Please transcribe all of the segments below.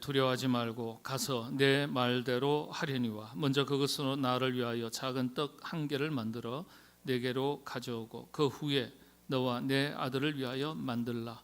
두려워하지 말고 가서 내 말대로 하려니와 먼저 그것으로 나를 위하여 작은 떡 한 개를 만들어 내게로 가져오고 그 후에 너와 내 아들을 위하여 만들라.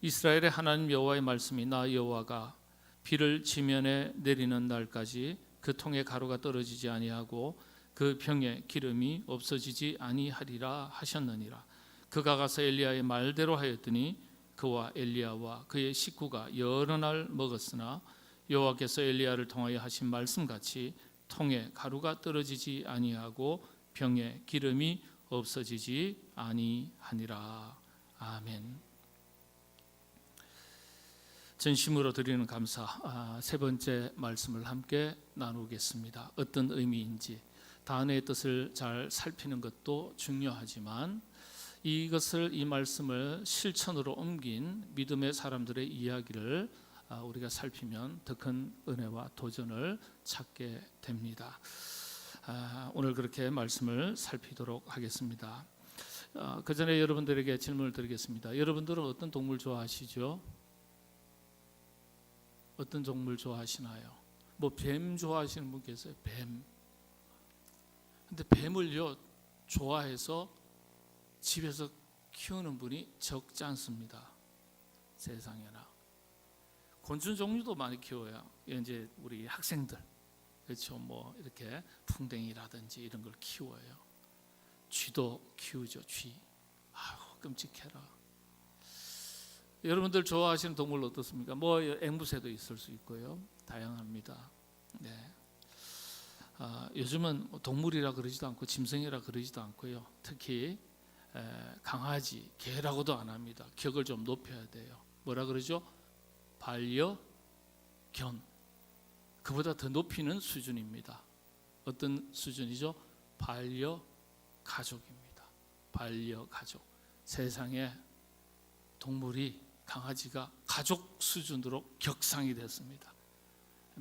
이스라엘의 하나님 여호와의 말씀이 나 여호와가 비를 지면에 내리는 날까지 그 통에 가루가 떨어지지 아니하고 그 병에 기름이 없어지지 아니하리라 하셨느니라. 그가 가서 엘리야의 말대로 하였더니 그와 엘리야와 그의 식구가 여러 날 먹었으나 여호와께서 엘리야를 통하여 하신 말씀같이 통에 가루가 떨어지지 아니하고 병에 기름이 없어지지 아니하니라 아멘. 진심으로 드리는 감사 아, 세 번째 말씀을 함께 나누겠습니다. 어떤 의미인지 단어의 뜻을 잘 살피는 것도 중요하지만 이것을 이 말씀을 실천으로 옮긴 믿음의 사람들의 이야기를 아, 우리가 살피면 더 큰 은혜와 도전을 찾게 됩니다. 아, 오늘 그렇게 말씀을 살피도록 하겠습니다. 아, 그 전에 여러분들에게 질문을 드리겠습니다. 여러분들은 어떤 동물 좋아하시죠? 어떤 동물 좋아하시나요? 뭐 뱀 좋아하시는 분 계세요? 뱀. 근데 뱀을요 좋아해서 집에서 키우는 분이 적지 않습니다. 세상에나. 곤충 종류도 많이 키워요. 이제 우리 학생들 그렇죠. 뭐 이렇게 풍뎅이라든지 이런 걸 키워요. 쥐도 키우죠. 쥐. 아우 끔찍해라. 여러분들 좋아하시는 동물 어떻습니까? 뭐 앵무새도 있을 수 있고요. 다양합니다. 네. 아, 요즘은 동물이라 그러지도 않고 짐승이라 그러지도 않고요. 특히 에, 강아지, 개라고도 안 합니다. 격을 좀 높여야 돼요. 뭐라 그러죠? 반려견. 그보다 더 높이는 수준입니다. 어떤 수준이죠? 반려 가족입니다. 반려 가족. 세상에 동물이 강아지가 가족 수준으로 격상이 됐습니다.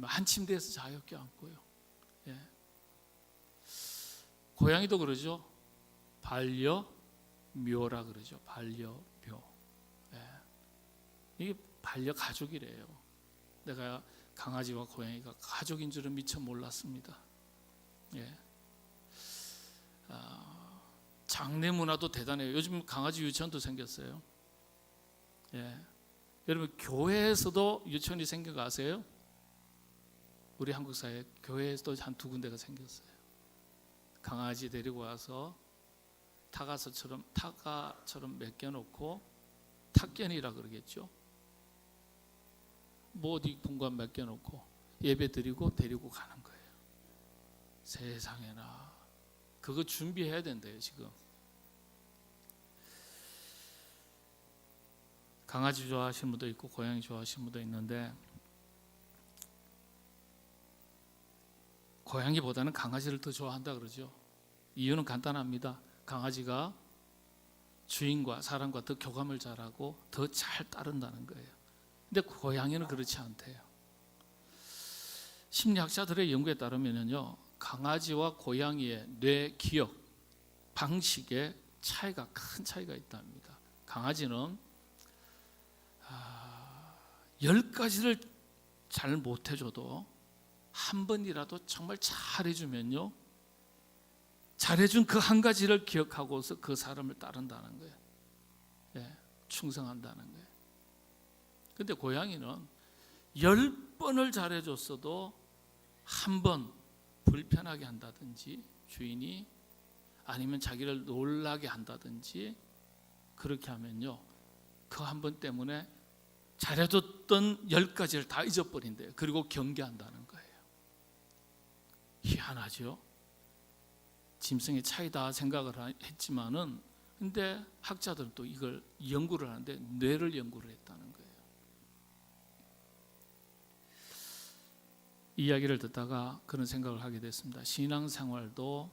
한 침대에서 자유롭게 앉고요. 예. 고양이도 그러죠. 반려 묘라 그러죠. 반려묘. 예. 이게 반려 가족이래요. 내가 강아지와 고양이가 가족인 줄은 미처 몰랐습니다. 예. 아, 장례 문화도 대단해요. 요즘 강아지 유치원도 생겼어요. 예. 여러분 교회에서도 유치원이 생긴 거 아세요? 우리 한국 사회 교회에서도 한 두 군데가 생겼어요. 강아지 데리고 와서 타가서처럼 타가처럼 맡겨놓고 탁견이라 그러겠죠. 뭐 어디 공간 맡겨놓고 예배 드리고 데리고 가는 거예요. 세상에나 그거 준비해야 된대요 지금. 강아지 좋아하시는 분도 있고 고양이 좋아하시는 분도 있는데 고양이보다는 강아지를 더 좋아한다 그러죠. 이유는 간단합니다. 강아지가 주인과 사람과 더 교감을 잘하고 더 잘 따른다는 거예요. 근데 고양이는 그렇지 않대요. 심리학자들의 연구에 따르면요, 강아지와 고양이의 뇌 기억 방식에 차이가 큰 차이가 있답니다. 강아지는 열 가지를 잘 못해줘도 한 번이라도 정말 잘해주면요 잘해준 그 한 가지를 기억하고서 그 사람을 따른다는 거예요 예, 충성한다는 거예요 근데 고양이는 열 번을 잘해줬어도 한 번 불편하게 한다든지 주인이 아니면 자기를 놀라게 한다든지 그렇게 하면요 그 한 번 때문에 잘해줬던 열 가지를 다 잊어버린대요. 그리고 경계한다는 거예요. 희한하죠. 짐승의 차이다 생각을 했지만은 근데 학자들은 또 이걸 연구를 하는데 뇌를 연구를 했다는 거예요. 이야기를 듣다가 그런 생각을 하게 됐습니다. 신앙생활도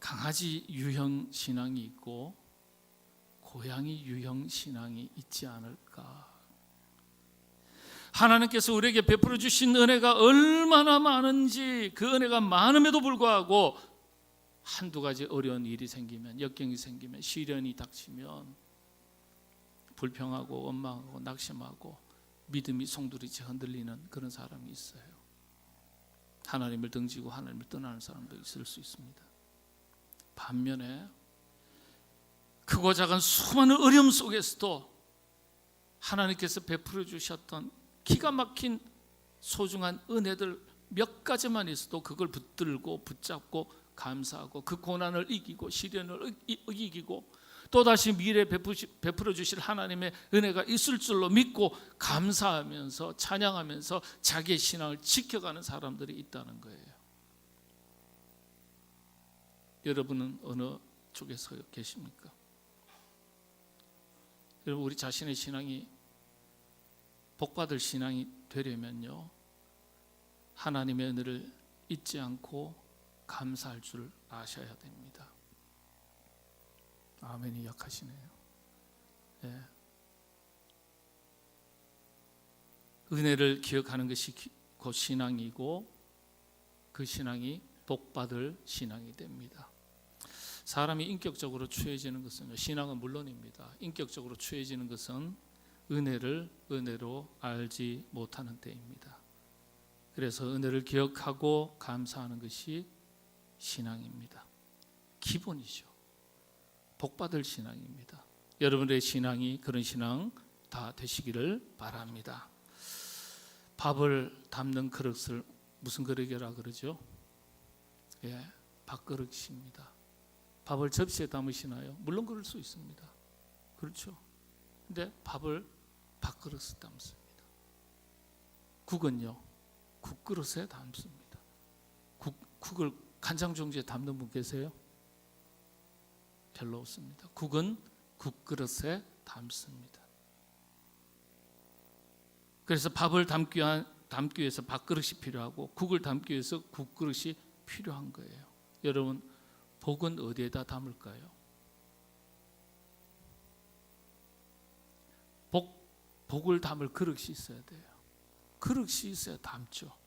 강아지 유형 신앙이 있고 고양이 유형 신앙이 있지 않을까 하나님께서 우리에게 베풀어 주신 은혜가 얼마나 많은지 그 은혜가 많음에도 불구하고 한두 가지 어려운 일이 생기면 역경이 생기면 시련이 닥치면 불평하고 원망하고 낙심하고 믿음이 송두리째 흔들리는 그런 사람이 있어요. 하나님을 등지고 하나님을 떠나는 사람도 있을 수 있습니다. 반면에 크고 작은 수많은 어려움 속에서도 하나님께서 베풀어 주셨던 기가 막힌 소중한 은혜들 몇 가지만 있어도 그걸 붙들고 붙잡고 감사하고 그 고난을 이기고 시련을 이- 이기고 또다시 미래 베푸시, 베풀어 주실 하나님의 은혜가 있을 줄로 믿고 감사하면서 찬양하면서 자기의 신앙을 지켜가는 사람들이 있다는 거예요. 여러분은 어느 쪽에 서 계십니까? 여러분 우리 자신의 신앙이 복받을 신앙이 되려면요 하나님의 은혜를 잊지 않고 감사할 줄 아셔야 됩니다. 아멘이 약하시네요. 예. 은혜를 기억하는 것이 기- 곧 신앙이고 그 신앙이 복받을 신앙이 됩니다. 사람이 인격적으로 추해지는 것은 신앙은 물론입니다. 인격적으로 추해지는 것은 은혜를 은혜로 알지 못하는 때입니다. 그래서 은혜를 기억하고 감사하는 것이 신앙입니다. 기본이죠. 복받을 신앙입니다. 여러분의 신앙이 그런 신앙 다 되시기를 바랍니다. 밥을 담는 그릇을 무슨 그릇이라 그러죠? 예, 밥그릇입니다. 밥을 접시에 담으시나요? 물론 그럴 수 있습니다. 그렇죠. 근데 밥을 밥그릇에 담습니다. 국은요, 국그릇에 담습니다. 국, 국을 간장 종지에 담는 분 계세요? 별로 없습니다. 국은 국그릇에 담습니다. 그래서 밥을 담기, 위한, 담기 위해서 밥그릇이 필요하고 국을 담기 위해서 국그릇이 필요한 거예요. 여러분 복은 어디에다 담을까요? 복 복을 담을 그릇이 있어야 돼요. 그릇이 있어야 담죠.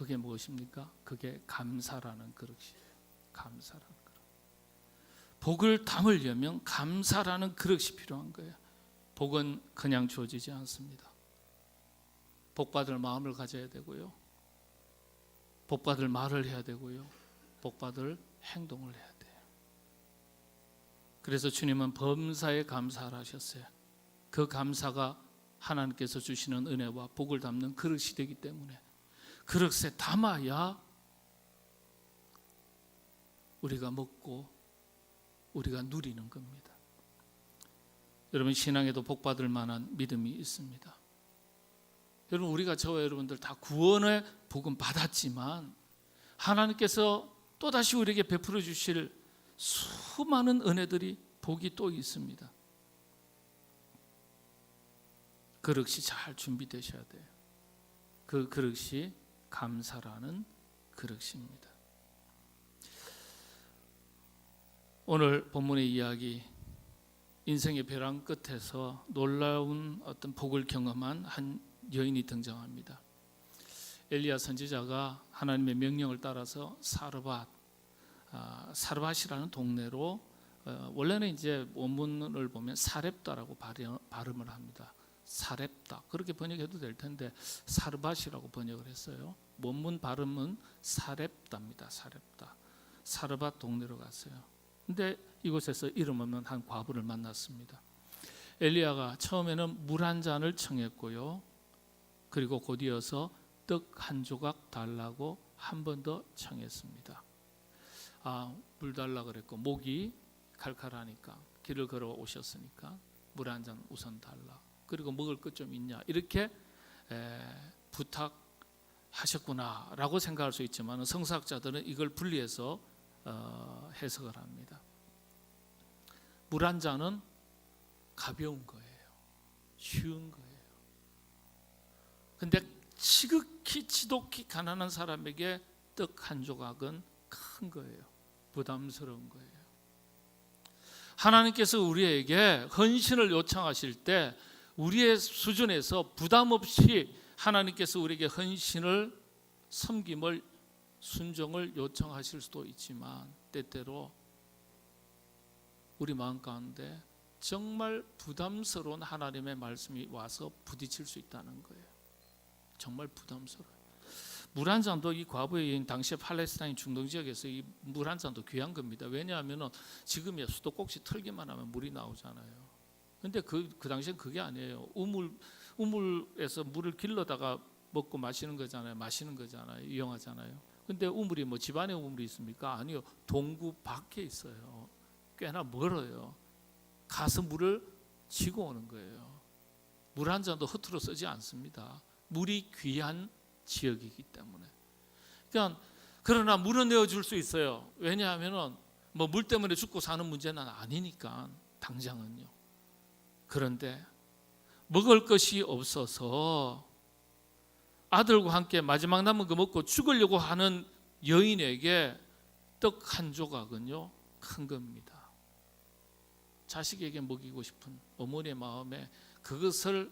그게 무엇입니까? 그게 감사라는 그릇이에요. 감사라는 그릇. 복을 담으려면 감사라는 그릇이 필요한 거예요. 복은 그냥 주어지지 않습니다. 복 받을 마음을 가져야 되고요. 복 받을 말을 해야 되고요. 복 받을 행동을 해야 돼요. 그래서 주님은 범사에 감사를 하셨어요. 그 감사가 하나님께서 주시는 은혜와 복을 담는 그릇이 되기 때문에 그릇에 담아야 우리가 먹고 우리가 누리는 겁니다. 여러분 신앙에도 복 받을 만한 믿음이 있습니다. 여러분 우리가 저와 여러분들 다 구원의 복은 받았지만 하나님께서 또다시 우리에게 베풀어 주실 수많은 은혜들이 복이 또 있습니다. 그릇이 잘 준비되셔야 돼요. 그 그릇이 감사라는 그릇입니다. 오늘 본문의 이야기 인생의 벼랑 끝에서 놀라운 어떤 복을 경험한 한 여인이 등장합니다. 엘리야 선지자가 하나님의 명령을 따라서 사르밧 아, 사르밧이라는 동네로 어, 원래는 이제 원문을 보면 사렙다라고 발음, 발음을 합니다. 사렙다 그렇게 번역해도 될 텐데 사르밧이라고 번역을 했어요. 원문 발음은 사렙다입니다. 사렙다 사르밧 동네로 갔어요. 근데 이곳에서 이름 없는 한 과부를 만났습니다. 엘리야가 처음에는 물 한 잔을 청했고요. 그리고 곧이어서 떡 한 조각 달라고 한 번 더 청했습니다. 아, 물 달라 그랬고 목이 칼칼하니까 길을 걸어 오셨으니까 물 한 잔 우선 달라. 그리고 먹을 것 좀 있냐 이렇게 에, 부탁하셨구나라고 생각할 수 있지만 성사학자들은 이걸 분리해서 어, 해석을 합니다. 물 한 잔은 가벼운 거예요. 쉬운 거예요. 근데 지극히 지독히 가난한 사람에게 떡 한 조각은 큰 거예요. 부담스러운 거예요. 하나님께서 우리에게 헌신을 요청하실 때 우리의 수준에서 부담 없이 하나님께서 우리에게 헌신을 섬김을 순종을 요청하실 수도 있지만 때때로 우리 마음 가운데 정말 부담스러운 하나님의 말씀이 와서 부딪힐 수 있다는 거예요. 정말 부담스러워요. 물 한 잔도 이 과부의 여인 당시에 팔레스타인 중동 지역에서 이 물 한 잔도 귀한 겁니다. 왜냐하면은 지금의 수도꼭지 털기만 하면 물이 나오잖아요. 근데 그, 그 당시엔 그게 아니에요. 우물, 우물에서 물을 길러다가 먹고 마시는 거잖아요. 마시는 거잖아요. 이용하잖아요. 근데 우물이 뭐 집안에 우물이 있습니까? 아니요. 동구 밖에 있어요. 꽤나 멀어요. 가서 물을 지고 오는 거예요. 물 한 잔도 허투루 쓰지 않습니다. 물이 귀한 지역이기 때문에. 그러니까 그러나 물은 내어 줄 수 있어요. 왜냐하면은 뭐 물 때문에 죽고 사는 문제는 아니니까 당장은요. 그런데 먹을 것이 없어서 아들과 함께 마지막 남은 거 먹고 죽으려고 하는 여인에게 떡 한 조각은요 큰 겁니다. 자식에게 먹이고 싶은 어머니의 마음에 그것을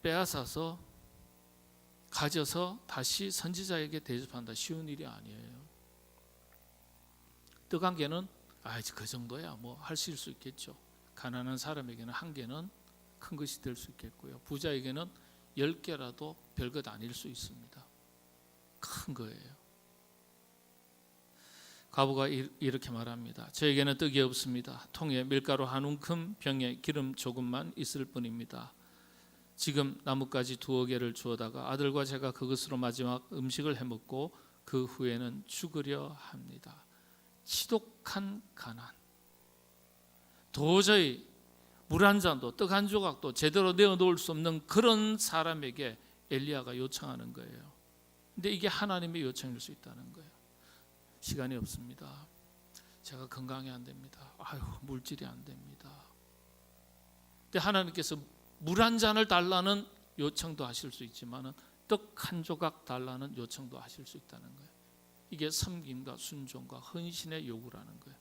빼앗아서 가져서 다시 선지자에게 대접한다 쉬운 일이 아니에요. 떡 한 개는 아그 정도야 뭐할수 있겠죠. 가난한 사람에게는 한 개는 큰 것이 될 수 있겠고요. 부자에게는 열 개라도 별것 아닐 수 있습니다. 큰 거예요. 과부가 이- 이렇게 말합니다. 저에게는 떡이 없습니다. 통에 밀가루 한 움큼 병에 기름 조금만 있을 뿐입니다. 지금 나뭇가지 두어 개를 주어다가 아들과 제가 그것으로 마지막 음식을 해먹고 그 후에는 죽으려 합니다. 지독한 가난. 도저히 물 한 잔도 떡 한 조각도 제대로 내어 놓을 수 없는 그런 사람에게 엘리야가 요청하는 거예요. 근데 이게 하나님의 요청일 수 있다는 거예요. 시간이 없습니다. 제가 건강이 안 됩니다. 아유, 물질이 안 됩니다. 근데 하나님께서 물 한 잔을 달라는 요청도 하실 수 있지만은 떡 한 조각 달라는 요청도 하실 수 있다는 거예요. 이게 섬김과 순종과 헌신의 요구라는 거예요.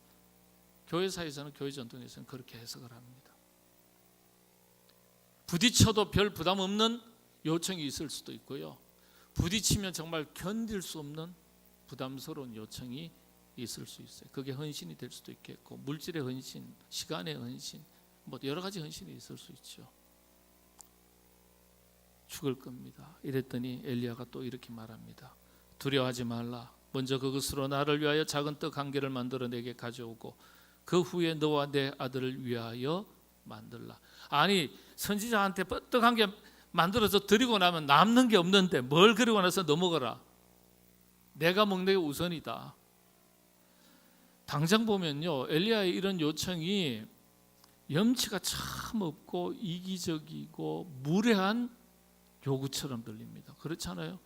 교회사에서는 교회 전통에서는 그렇게 해석을 합니다. 부딪혀도 별 부담 없는 요청이 있을 수도 있고요. 부딪히면 정말 견딜 수 없는 부담스러운 요청이 있을 수 있어요. 그게 헌신이 될 수도 있겠고 물질의 헌신, 시간의 헌신, 뭐 여러 가지 헌신이 있을 수 있죠. 죽을 겁니다. 이랬더니 엘리야가 또 이렇게 말합니다. 두려워하지 말라. 먼저 그것으로 나를 위하여 작은 떡 한 개를 만들어 내게 가져오고 그 후에 너와 내 아들을 위하여 만들라. 아니 선지자한테 떡 한 개 만들어서 드리고 나면 남는 게 없는데 뭘 그리고 나서 너 먹어라. 내가 먹는 게 우선이다. 당장 보면요 엘리야의 이런 요청이 염치가 참 없고 이기적이고 무례한 요구처럼 들립니다. 그렇잖아요.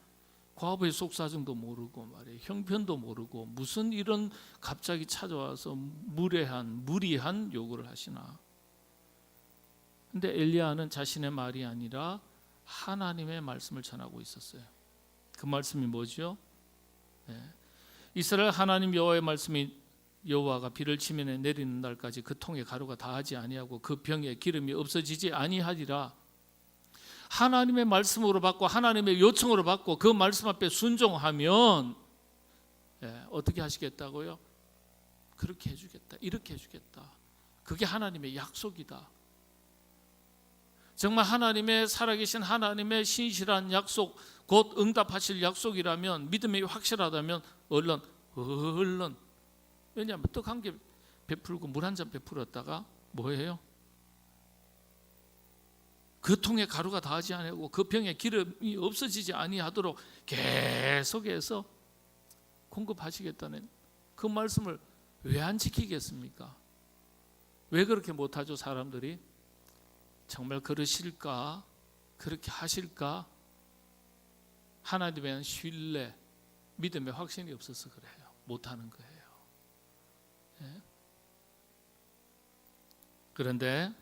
과부의 속사정도 모르고 말이에요. 형편도 모르고 무슨 이런 갑자기 찾아와서 무례한 무리한 요구를 하시나. 근데 엘리야는 자신의 말이 아니라 하나님의 말씀을 전하고 있었어요. 그 말씀이 뭐죠? 네. 이스라엘 하나님 여호와의 말씀이 여호와가 비를 치면에 내리는 날까지 그 통에 가루가 다하지 아니하고 그 병에 기름이 없어지지 아니하리라. 하나님의 말씀으로 받고 하나님의 요청으로 받고 그 말씀 앞에 순종하면 예, 어떻게 하시겠다고요? 그렇게 해주겠다. 이렇게 해주겠다. 그게 하나님의 약속이다. 정말 하나님의 살아계신 하나님의 신실한 약속, 곧 응답하실 약속이라면 믿음이 확실하다면 얼른 얼른 왜냐하면 떡 한 개 베풀고 물 한 잔 베풀었다가 뭐예요? 그 통에 가루가 닿지 아니하고 그 병에 기름이 없어지지 아니하도록 계속해서 공급하시겠다는 그 말씀을 왜 안 지키겠습니까? 왜 그렇게 못하죠 사람들이? 정말 그러실까? 그렇게 하실까? 하나님에 대한 신뢰, 믿음의 확신이 없어서 그래요. 못하는 거예요. 예? 그런데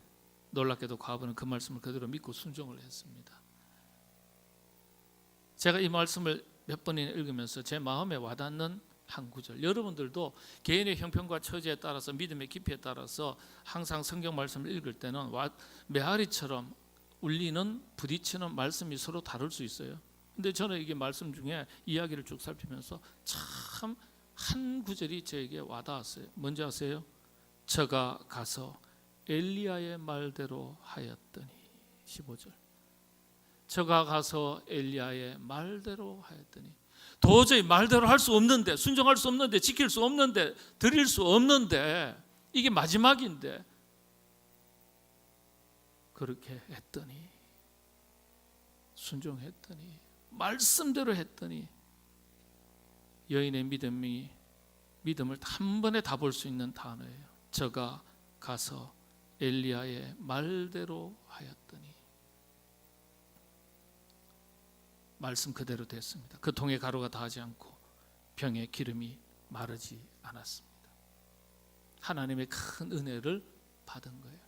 놀랍게도 과부는 그 말씀을 그대로 믿고 순종을 했습니다. 제가 이 말씀을 몇 번이나 읽으면서 제 마음에 와닿는 한 구절. 여러분들도 개인의 형편과 처지에 따라서 믿음의 깊이에 따라서 항상 성경 말씀을 읽을 때는 와- 메아리처럼 울리는 부딪히는 말씀이 서로 다를 수 있어요. 근데 저는 이게 말씀 중에 이야기를 쭉 살피면서 참 한 구절이 저에게 와닿았어요. 뭔지 아세요? 저가 가서 엘리야의 말대로 하였더니 15절 저가 가서 엘리야의 말대로 하였더니 도저히 말대로 할 수 없는데 순종할 수 없는데 지킬 수 없는데 드릴 수 없는데 이게 마지막인데 그렇게 했더니 순종했더니 말씀대로 했더니 여인의 믿음이 믿음을 한 번에 다 볼 수 있는 단어예요. 저가 가서 엘리야의 말대로 하였더니 말씀 그대로 됐습니다. 그 통에 가루가 닿지 않고 병에 기름이 마르지 않았습니다. 하나님의 큰 은혜를 받은 거예요.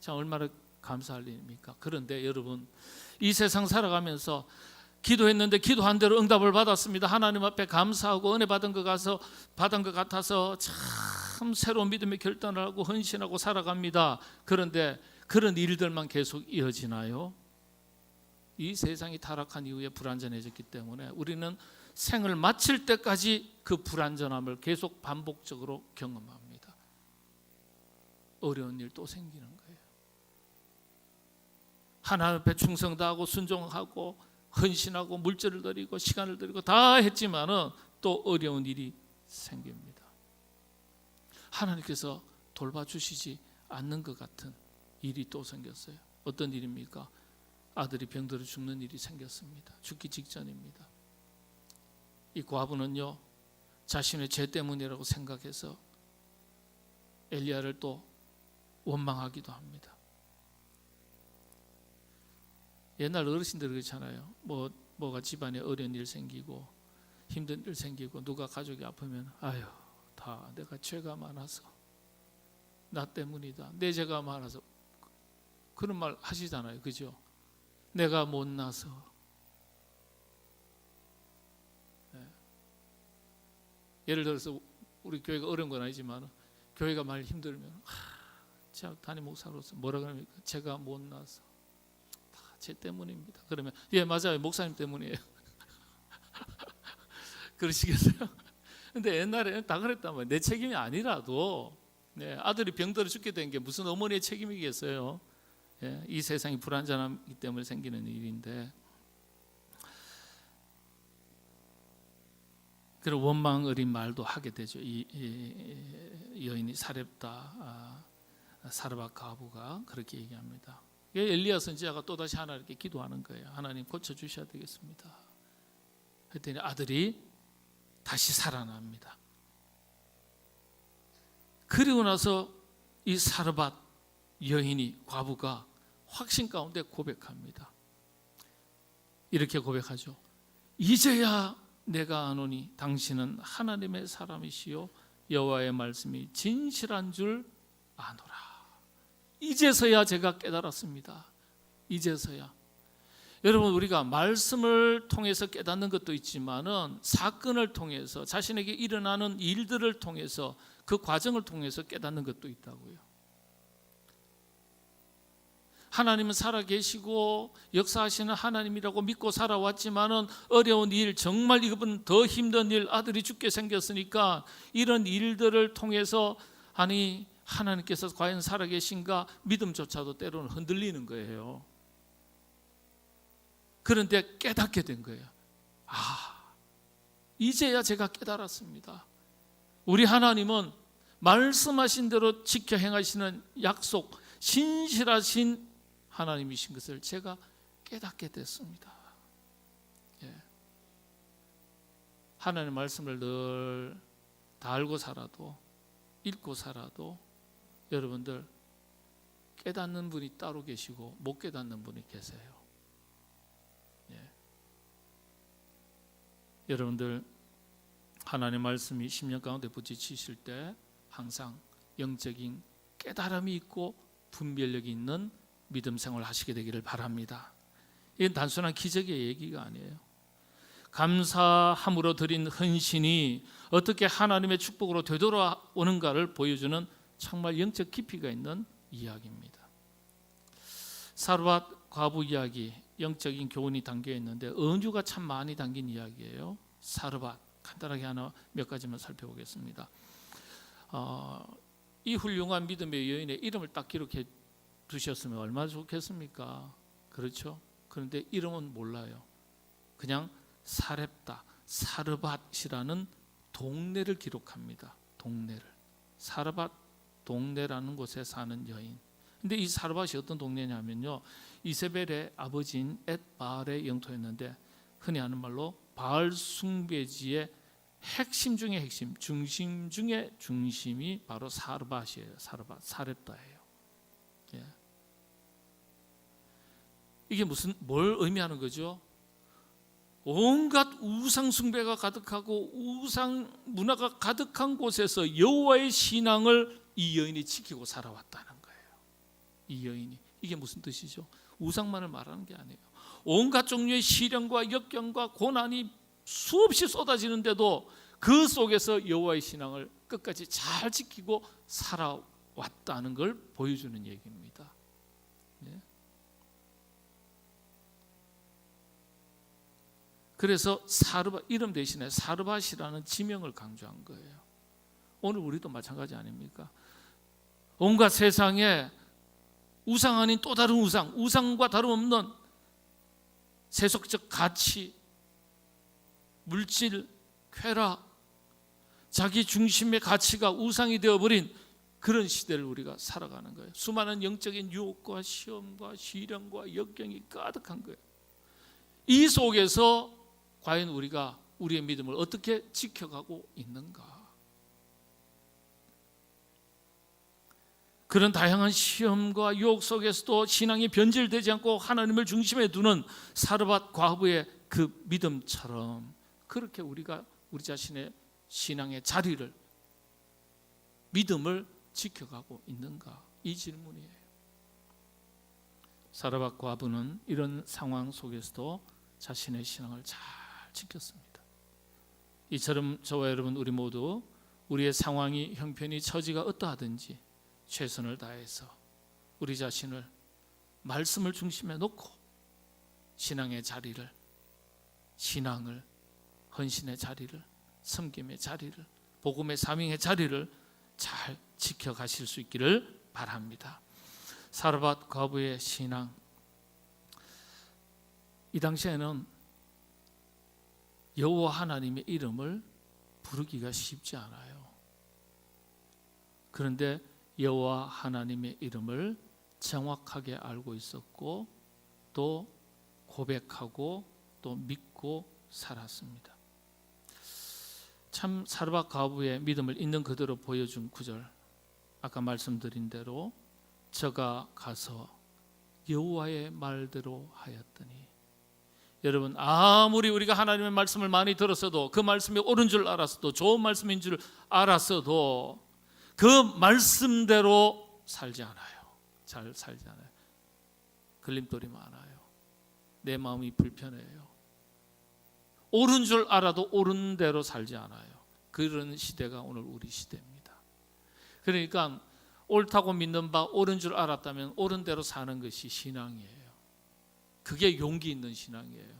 자 얼마나 감사할 일입니까? 그런데 여러분 이 세상 살아가면서 기도했는데 기도한 대로 응답을 받았습니다. 하나님 앞에 감사하고 은혜 받은 것 가서 받은 것 같아서 참 새로운 믿음의 결단을 하고 헌신하고 살아갑니다. 그런데 그런 일들만 계속 이어지나요? 이 세상이 타락한 이후에 불안전해졌기 때문에 우리는 생을 마칠 때까지 그 불안전함을 계속 반복적으로 경험합니다. 어려운 일 또 생기는 거예요. 하나님 앞에 충성 다하고 순종하고 헌신하고 물질을 드리고 시간을 드리고 다 했지만은 또 어려운 일이 생깁니다. 하나님께서 돌봐주시지 않는 것 같은 일이 또 생겼어요. 어떤 일입니까? 아들이 병들어 죽는 일이 생겼습니다. 죽기 직전입니다. 이 과부는요 자신의 죄 때문이라고 생각해서 엘리야를 또 원망하기도 합니다. 옛날 어르신들 그렇잖아요. 뭐 뭐가 집안에 어려운 일 생기고 힘든 일 생기고 누가 가족이 아프면 아유 다 내가 죄가 많아서 나 때문이다. 내 죄가 많아서 그런 말 하시잖아요. 그죠? 내가 못나서 예. 예를 들어서 우리 교회가 어려운 건 아니지만 교회가 많이 힘들면 하, 제가 담임 목사로서 뭐라 그럽니까? 제가 못나서 다 제 때문입니다. 그러면 예 맞아요 목사님 때문이에요. 그러시겠어요? 근데 옛날에는 다 그랬단 말이에요. 내 책임이 아니라도 네, 아들이 병들어 죽게 된 게 무슨 어머니의 책임이겠어요? 예, 이 세상이 불안전하기 때문에 생기는 일인데 그런 원망 어린 말도 하게 되죠. 이, 이 여인이 사렙다 아, 사르밧 가부가 그렇게 얘기합니다. 엘리야 선지자가 또 다시 하나님께 기도하는 거예요. 하나님 고쳐 주셔야 되겠습니다. 그랬더니 아들이 다시 살아납니다. 그리고 나서 이 사르밧 여인이 과부가 확신 가운데 고백합니다. 이렇게 고백하죠. 이제야 내가 아노니 당신은 하나님의 사람이시요 여호와의 말씀이 진실한 줄 아노라. 이제서야 제가 깨달았습니다. 이제서야. 여러분 우리가 말씀을 통해서 깨닫는 것도 있지만은 사건을 통해서 자신에게 일어나는 일들을 통해서 그 과정을 통해서 깨닫는 것도 있다고요. 하나님은 살아 계시고 역사하시는 하나님이라고 믿고 살아왔지만은 어려운 일 정말 이건 더 힘든 일 아들이 죽게 생겼으니까 이런 일들을 통해서 아니 하나님께서 과연 살아 계신가 믿음조차도 때로는 흔들리는 거예요. 그런데 깨닫게 된 거예요. 아, 이제야 제가 깨달았습니다. 우리 하나님은 말씀하신 대로 지켜 행하시는 약속, 신실하신 하나님이신 것을 제가 깨닫게 됐습니다. 예. 하나님 말씀을 늘 다 알고 살아도 읽고 살아도 여러분들 깨닫는 분이 따로 계시고 못 깨닫는 분이 계세요. 예. 여러분들 하나님 말씀이 10년 가운데 부딪히실 때 항상 영적인 깨달음이 있고 분별력이 있는 믿음 생활을 하시게 되기를 바랍니다. 이건 단순한 기적의 얘기가 아니에요. 감사함으로 드린 헌신이 어떻게 하나님의 축복으로 되돌아오는가를 보여주는 정말 영적 깊이가 있는 이야기입니다. 사르밧 과부 이야기 영적인 교훈이 담겨 있는데 은유가 참 많이 담긴 이야기예요. 사르밧 간단하게 하나 몇 가지만 살펴보겠습니다. 어, 이 훌륭한 믿음의 여인의 이름을 딱 기록해 두셨으면 얼마나 좋겠습니까? 그렇죠? 그런데 이름은 몰라요. 그냥 사렙다, 사르밧이라는 동네를 기록합니다. 동네를. 사르밧 동네라는 곳에 사는 여인. 근데 이 사르밧이 어떤 동네냐면요. 이세벨의 아버지인 엣바알의 영토였는데 흔히 하는 말로 바알 숭배지의 핵심 중의 핵심, 중심 중의 중심이 바로 사르밧이에요. 사르밧, 사렙다예요. 예. 이게 무슨 뭘 의미하는 거죠? 온갖 우상 숭배가 가득하고 우상 문화가 가득한 곳에서 여호와의 신앙을 이 여인이 지키고 살아왔다는 거예요. 이 여인이 이게 무슨 뜻이죠? 우상만을 말하는 게 아니에요. 온갖 종류의 시련과 역경과 고난이 수없이 쏟아지는데도 그 속에서 여호와의 신앙을 끝까지 잘 지키고 살아왔다는 걸 보여주는 얘기입니다. 네. 그래서 사르바 이름 대신에 사르밧이라는 지명을 강조한 거예요. 오늘 우리도 마찬가지 아닙니까? 온갖 세상에 우상 아닌 또 다른 우상, 우상과 다름없는 세속적 가치, 물질, 쾌락, 자기 중심의 가치가 우상이 되어버린 그런 시대를 우리가 살아가는 거예요. 수많은 영적인 유혹과 시험과 시련과 역경이 가득한 거예요. 이 속에서 과연 우리가 우리의 믿음을 어떻게 지켜가고 있는가? 그런 다양한 시험과 유혹 속에서도 신앙이 변질되지 않고 하나님을 중심에 두는 사르밧 과부의 그 믿음처럼 그렇게 우리가 우리 자신의 신앙의 자리를 믿음을 지켜가고 있는가 이 질문이에요. 사르밧 과부는 이런 상황 속에서도 자신의 신앙을 잘 지켰습니다. 이처럼 저와 여러분 우리 모두 우리의 상황이 형편이 처지가 어떠하든지 최선을 다해서 우리 자신을 말씀을 중심에 놓고 신앙의 자리를 신앙을 헌신의 자리를 섬김의 자리를 복음의 사명의 자리를 잘 지켜가실 수 있기를 바랍니다. 사르밧 과부의 신앙 이 당시에는 여호와 하나님의 이름을 부르기가 쉽지 않아요. 그런데 여호와 하나님의 이름을 정확하게 알고 있었고 또 고백하고 또 믿고 살았습니다. 참 사르밧 가부의 믿음을 있는 그대로 보여준 구절 아까 말씀드린 대로 저가 가서 여호와의 말대로 하였더니 여러분 아무리 우리가 하나님의 말씀을 많이 들었어도 그 말씀이 옳은 줄 알았어도 좋은 말씀인 줄 알았어도 그 말씀대로 살지 않아요. 잘 살지 않아요. 걸림돌이 많아요. 내 마음이 불편해요. 옳은 줄 알아도 옳은 대로 살지 않아요. 그런 시대가 오늘 우리 시대입니다. 그러니까 옳다고 믿는 바 옳은 줄 알았다면 옳은 대로 사는 것이 신앙이에요. 그게 용기 있는 신앙이에요.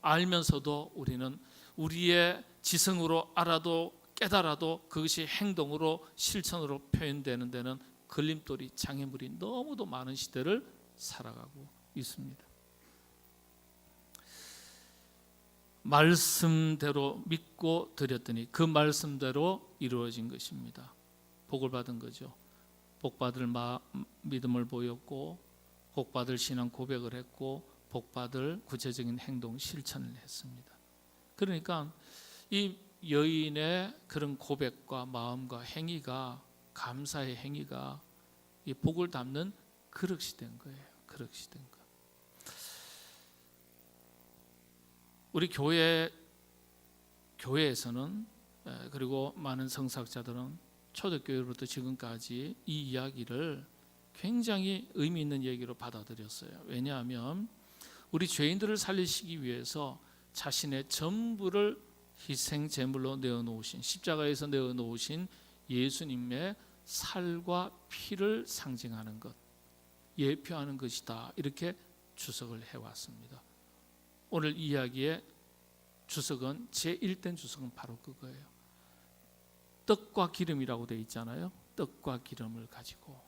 알면서도 우리는 우리의 지성으로 알아도 깨달아도 그것이 행동으로 실천으로 표현되는 데는 걸림돌이 장애물이 너무도 많은 시대를 살아가고 있습니다. 말씀대로 믿고 드렸더니 그 말씀대로 이루어진 것입니다. 복을 받은 거죠. 복 받을 마, 믿음을 보였고 복 받을 신앙 고백을 했고 복 받을 구체적인 행동 실천을 했습니다. 그러니까 이 여인의 그런 고백과 마음과 행위가 감사의 행위가 이 복을 담는 그릇이 된 거예요. 그릇이 된 거. 우리 교회 교회에서는 그리고 많은 성사학자들은 초대교회로부터 지금까지 이 이야기를 굉장히 의미 있는 얘기로 받아들였어요. 왜냐하면 우리 죄인들을 살리시기 위해서 자신의 전부를 희생 제물로 내어 놓으신 십자가에서 내어 놓으신 예수님의 살과 피를 상징하는 것, 예표하는 것이다. 이렇게 주석을 해 왔습니다. 오늘 이야기의 주석은 제 1된 주석은 바로 그거예요. 떡과 기름이라고 되어 있잖아요. 떡과 기름을 가지고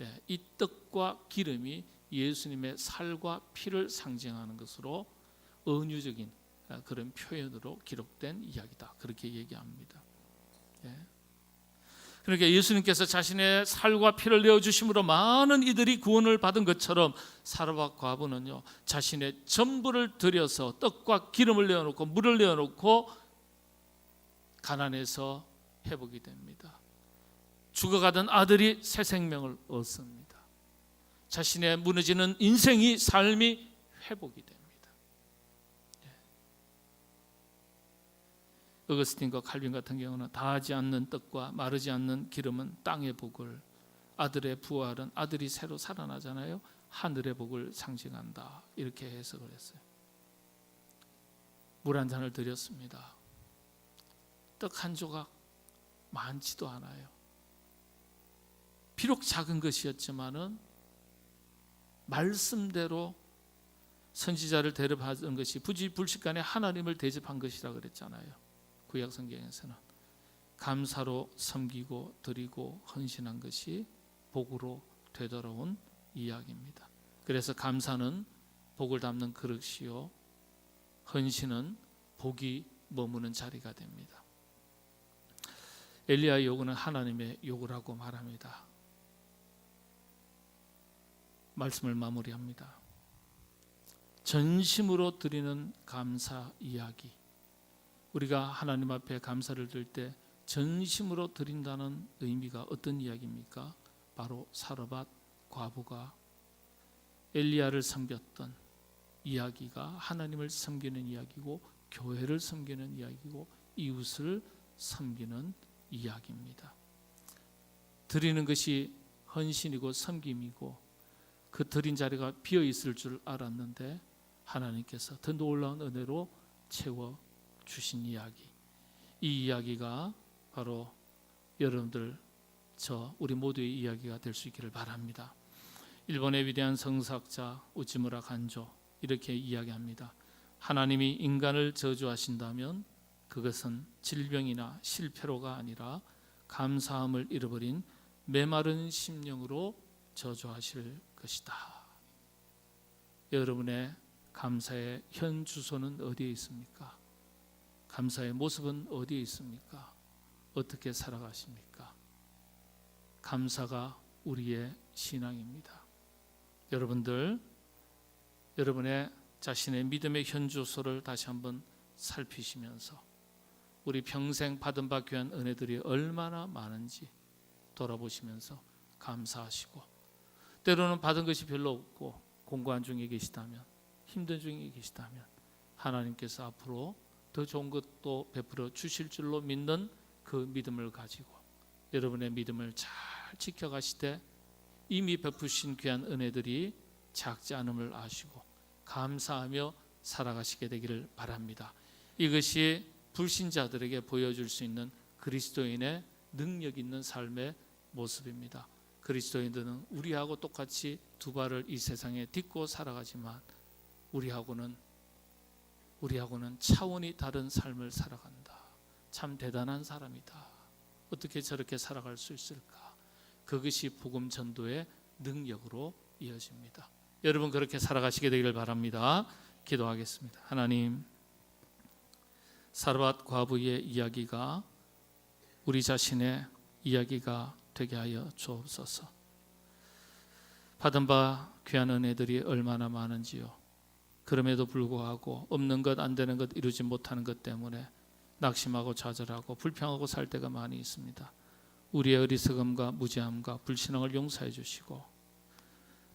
예, 이 떡과 기름이 예수님의 살과 피를 상징하는 것으로 은유적인 아, 그런 표현으로 기록된 이야기다. 그렇게 얘기합니다. 예. 그러니까 예수님께서 자신의 살과 피를 내어 주심으로 많은 이들이 구원을 받은 것처럼 사르밧 과부는요 자신의 전부를 들여서 떡과 기름을 내어 놓고 물을 내어 놓고 가난해서 회복이 됩니다. 죽어가던 아들이 새 생명을 얻습니다. 자신의 무너지는 인생이 삶이 회복이 됩니다. 어거스틴과 칼빈 같은 경우는 다하지 않는 떡과 마르지 않는 기름은 땅의 복을 아들의 부활은 아들이 새로 살아나잖아요. 하늘의 복을 상징한다. 이렇게 해석을 했어요. 물 한 잔을 드렸습니다. 떡 한 조각 많지도 않아요. 비록 작은 것이었지만은 말씀대로 선지자를 대접하는 것이 부지 불식간에 하나님을 대접한 것이라 그랬잖아요. 구약 성경에서는 감사로 섬기고 드리고 헌신한 것이 복으로 되돌아온 이야기입니다. 그래서 감사는 복을 담는 그릇이요 헌신은 복이 머무는 자리가 됩니다. 엘리야의 요구는 하나님의 요구라고 말합니다. 말씀을 마무리합니다. 전심으로 드리는 감사 이야기. 우리가 하나님 앞에 감사를 드릴 때 전심으로 드린다는 의미가 어떤 이야기입니까? 바로 사르밧 과부가 엘리야를 섬겼던 이야기가 하나님을 섬기는 이야기고 교회를 섬기는 이야기고 이웃을 섬기는 이야기입니다. 드리는 것이 헌신이고 섬김이고 그 드린 자리가 비어 있을 줄 알았는데 하나님께서 더 놀라운 은혜로 채워 주신 이야기. 이 이야기가 바로 여러분들 저 우리 모두의 이야기가 될 수 있기를 바랍니다. 일본의 위대한 성사학자 우치무라 간조 이렇게 이야기합니다. 하나님이 인간을 저주하신다면 그것은 질병이나 실패로가 아니라 감사함을 잃어버린 메마른 심령으로 저주하실 것이다. 여러분의 감사의 현 주소는 어디에 있습니까? 감사의 모습은 어디에 있습니까? 어떻게 살아가십니까? 감사가 우리의 신앙입니다. 여러분들 여러분의 자신의 믿음의 현주소를 다시 한번 살피시면서 우리 평생 받은 바 귀한 은혜들이 얼마나 많은지 돌아보시면서 감사하시고 때로는 받은 것이 별로 없고 공고한 중에 계시다면 힘든 중에 계시다면 하나님께서 앞으로 더 좋은 것도 베풀어 주실 줄로 믿는 그 믿음을 가지고 여러분의 믿음을 잘 지켜가시되 이미 베푸신 귀한 은혜들이 작지 않음을 아시고 감사하며 살아가시게 되기를 바랍니다. 이것이 불신자들에게 보여줄 수 있는 그리스도인의 능력 있는 삶의 모습입니다. 그리스도인들은 우리하고 똑같이 두 발을 이 세상에 딛고 살아가지만 우리하고는 우리하고는 차원이 다른 삶을 살아간다. 참 대단한 사람이다. 어떻게 저렇게 살아갈 수 있을까? 그것이 복음 전도의 능력으로 이어집니다. 여러분 그렇게 살아가시게 되기를 바랍니다. 기도하겠습니다. 하나님 사르밧 과부의 이야기가 우리 자신의 이야기가 되게 하여 주옵소서. 받은 바 귀한 은혜들이 얼마나 많은지요. 그럼에도 불구하고 없는 것 안 되는 것 이루지 못하는 것 때문에 낙심하고 좌절하고 불평하고 살 때가 많이 있습니다. 우리의 어리석음과 무지함과 불신앙을 용서해 주시고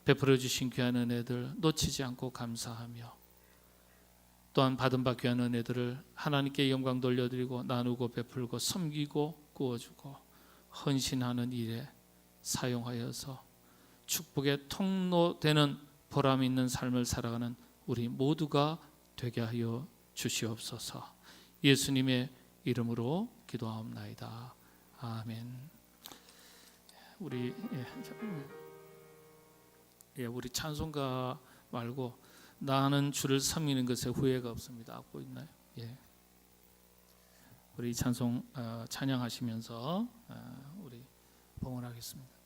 베풀어 주신 귀한 은혜들 놓치지 않고 감사하며 또한 받은 바 귀한 은혜들을 하나님께 영광 돌려드리고 나누고 베풀고 섬기고 구워주고 헌신하는 일에 사용하여서 축복의 통로되는 보람 있는 삶을 살아가는 우리 모두가 되게 하여 주시옵소서. 예수님의 이름으로 기도하옵나이다. 아멘. 우리 예, 예, 우리 찬송가 말고 나는 주를 섬기는 것에 후회가 없습니다. 하고 있나요? 예. 우리 찬송 어, 찬양하시면서 어, 우리 봉헌하겠습니다.